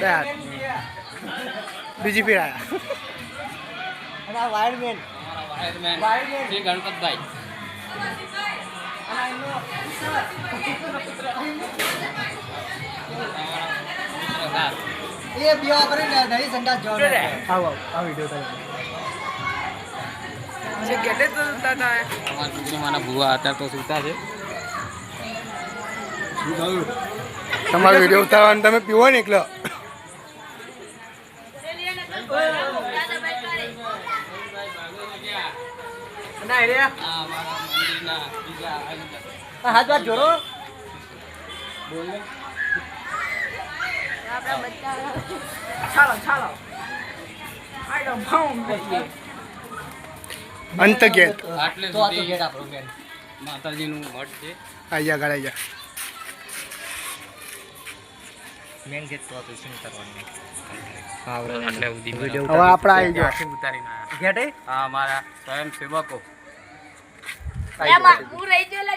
બે બીજી પીર આયા અને આ wireman wireman wireman. Shri Ganpatbhai. એ બે વાપરીને નહીં સંડાસ જવાનું આવો આવો આ વીડિયો તમે ગેટે તો દાદા અમારા છોકરીમાંના ભૂવા અત્યારે તો સૂતા છે તમારો વીડિયો ઉતારવાનું તમે પીવો ને એકલો. ના રે આ અમારા મંદિરના બીજા આગળ. હાથ વાત જોડો ચાલો ચાલો આઈ ડોન્ટ ફાઉન્ડ અંત ગેટ આટલે તો આ તો સુધી ગેટ આપણો મેન માતાજીનું મઠ છે આયા ગળ આયા મેન ગેટ તો હતું શું કરવાનું હવે આપણા આવી ગયો. ઉતારીને સેવકો હું રહી ગયેલા